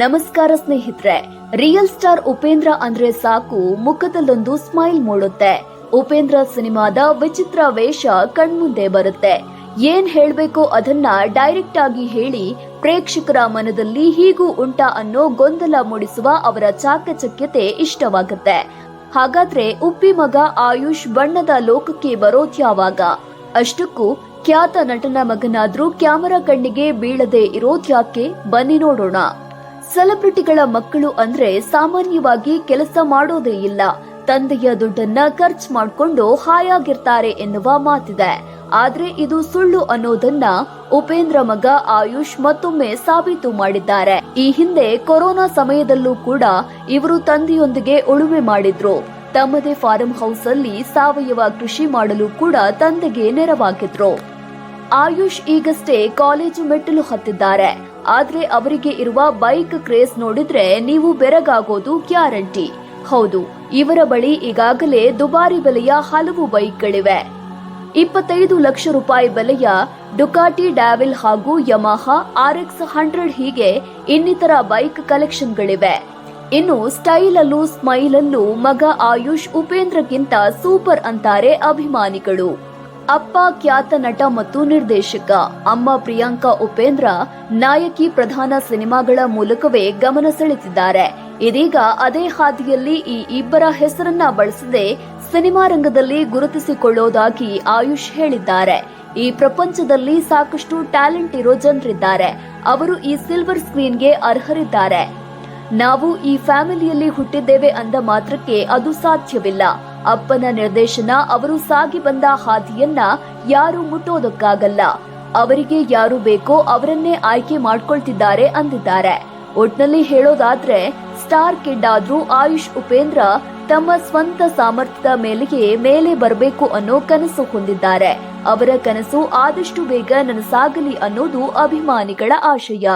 ನಮಸ್ಕಾರ ಸ್ನೇಹಿತರೆ, real star Upendra ಅಂದ್ರೆ ಸಾಕು, ಮುಖದಲ್ಲೊಂದು ಸ್ಮೈಲ್ ಮೂಡುತ್ತೆ. ಉಪೇಂದ್ರ ಸಿನಿಮಾದ ವಿಚಿತ್ರ ವೇಷ ಕಣ್ಮುಂದೆ ಬರುತ್ತೆ. ಏನ್ ಹೇಳ್ಬೇಕು ಅದನ್ನ ಡೈರೆಕ್ಟ್ ಆಗಿ ಹೇಳಿ ಪ್ರೇಕ್ಷಕರ ಮನದಲ್ಲಿ ಹೀಗೂ ಉಂಟಾ ಅನ್ನೋ ಗೊಂದಲ ಮೂಡಿಸುವ ಅವರ ಚಾಕಚಕ್ಯತೆ ಇಷ್ಟವಾಗುತ್ತೆ. ಹಾಗಾದ್ರೆ ಉಪ್ಪಿ ಮಗ ಆಯುಷ್ ಬಣ್ಣದ ಲೋಕಕ್ಕೆ ಬರೋದ್ಯಾವಾಗ ಅಷ್ಟಕ್ಕೂ ಖ್ಯಾತ ನಟನ ಮಗನಾದ್ರೂ ಕ್ಯಾಮರಾ ಕಣ್ಣಿಗೆ ಬೀಳದೆ ಇರೋದ್ಯಾಕೆ ಬನ್ನಿ ನೋಡೋಣ. ಸೆಲೆಬ್ರಿಟಿಗಳ ಮಕ್ಕಳು ಅಂದ್ರೆ ಸಾಮಾನ್ಯವಾಗಿ ಕೆಲಸ ಮಾಡೋದೇ ಇಲ್ಲ. ತಂದೆಯ ದುಡ್ಡನ್ನ ಖರ್ಚು ಮಾಡಿಕೊಂಡು ಹಾಯಾಗಿರ್ತಾರೆ ಎನ್ನುವ ಮಾತಿದೆ. ಆದ್ರೆ ಇದು ಸುಳ್ಳು ಅನ್ನೋದನ್ನ ಉಪೇಂದ್ರ ಮಗ ಆಯುಷ್ ಮತ್ತೊಮ್ಮೆ ಸಾಬೀತು ಮಾಡಿದ್ದಾರೆ. ಈ ಹಿಂದೆ ಕೊರೋನಾ ಸಮಯದಲ್ಲೂ ಕೂಡ ಇವರು ತಂದೆಯೊಂದಿಗೆ ಉಳುಮೆ ಮಾಡಿದ್ರು. ತಮ್ಮದೇ ಫಾರಂ ಹೌಸ್ ಅಲ್ಲಿ ಸಾವಯವ ಕೃಷಿ ಮಾಡಲು ಕೂಡ ತಂದೆಗೆ ನೆರವಾಗಿದ್ರು. ಆಯುಷ್ ಈಗಷ್ಟೇ ಕಾಲೇಜು ಮೆಟ್ಟಿಲು ಹತ್ತಿದ್ದಾರೆ. ಆದ್ರೆ ಅವರಿಗೆ ಇರುವ ಬೈಕ್ ಕ್ರೇಸ್ ನೋಡಿದ್ರೆ ನೀವು ಬೆರಗಾಗೋದು ಗ್ಯಾರಂಟಿ. ಹೌದು, ಇವರ ಬಳಿ ಈಗಾಗಲೇ ದುಬಾರಿ ಬೆಲೆಯ ಹಲವು ಬೈಕ್ಗಳಿವೆ. ಇಪ್ಪತ್ತೈದು ಲಕ್ಷ ರೂಪಾಯಿ ಬೆಲೆಯ ಡುಕಾಟಿ ಡ್ಯಾವಿಲ್ ಹಾಗೂ ಯಮಹಾ ಆರ್ಎಕ್ಸ್ ಹಂಡ್ರೆಡ್ ಹೀಗೆ ಇನ್ನಿತರ ಬೈಕ್ ಕಲೆಕ್ಷನ್ಗಳಿವೆ. ಇನ್ನು ಸ್ಟೈಲ್ ಅಲ್ಲೂ ಸ್ಮೈಲ್ ಅಲ್ಲೂ ಮಗ ಆಯುಷ್ ಉಪೇಂದ್ರಗಿಂತ ಸೂಪರ್ ಅಂತಾರೆ ಅಭಿಮಾನಿಗಳು. ಅಪ್ಪ ಖ್ಯಾತ ನಟ ಮತ್ತು ನಿರ್ದೇಶಕ. ಅಮ್ಮ ಪ್ರಿಯಾಂಕಾ ಉಪೇಂದ್ರ ನಾಯಕಿ ಪ್ರಧಾನ ಸಿನಿಮಾಗಳ ಮೂಲಕವೇ ಗಮನ ಸೆಳೆತಿದ್ದಾರೆ ಇದೀಗ ಅದೇ ಹಾದಿಯಲ್ಲಿ ಈ ಇಬ್ಬರ ಹೆಸರನ್ನ ಬಳಸದೆ ಸಿನಿಮಾ ರಂಗದಲ್ಲಿ ಗುರುತಿಸಿಕೊಳ್ಳೋದಾಗಿ ಆಯುಷ್ ಹೇಳಿದ್ದಾರೆ. ಈ ಪ್ರಪಂಚದಲ್ಲಿ ಸಾಕಷ್ಟು ಟ್ಯಾಲೆಂಟ್ ಇರೋ ಜನರಿದ್ದಾರೆ. ಅವರು ಈ ಸಿಲ್ವರ್ ಸ್ಕ್ರೀನ್ಗೆ ಅರ್ಹರಿದ್ದಾರೆ. ನಾವು ಈ ಫ್ಯಾಮಿಲಿಯಲ್ಲಿ ಹುಟ್ಟಿದ್ದೇವೆ ಅಂದ ಮಾತ್ರಕ್ಕೆ ಅದು ಸಾಧ್ಯವಿಲ್ಲ. ಅಪ್ಪನ ನಿರ್ದೇಶನ ಅವರು ಸಾಗಿ ಬಂದ ಹಾದಿಯನ್ನ ಯಾರು ಮುಟ್ಟೋದಕ್ಕಾಗಲ್ಲ. ಅವರಿಗೆ ಯಾರು ಬೇಕೋ ಅವರನ್ನೇ ಆಯ್ಕೆ ಮಾಡ್ಕೊಳ್ತಿದ್ದಾರೆ ಅಂದಿದ್ದಾರೆ. ಒಟ್ನಲ್ಲಿ ಹೇಳೋದಾದ್ರೆ, ಸ್ಟಾರ್ ಕಿಡ್ ಆದ್ರೂ ಆಯುಷ್ ಉಪೇಂದ್ರ ತಮ್ಮ ಸ್ವಂತ ಸಾಮರ್ಥ್ಯದ ಮೇಲೆಗೆ ಮೇಲೆ ಬರಬೇಕು ಅನ್ನೋ ಕನಸು ಹೊಂದಿದ್ದಾರೆ. ಅವರ ಕನಸು ಆದಷ್ಟು ಬೇಗ ನನಸಾಗಲಿ ಅನ್ನೋದು ಅಭಿಮಾನಿಗಳ ಆಶಯ.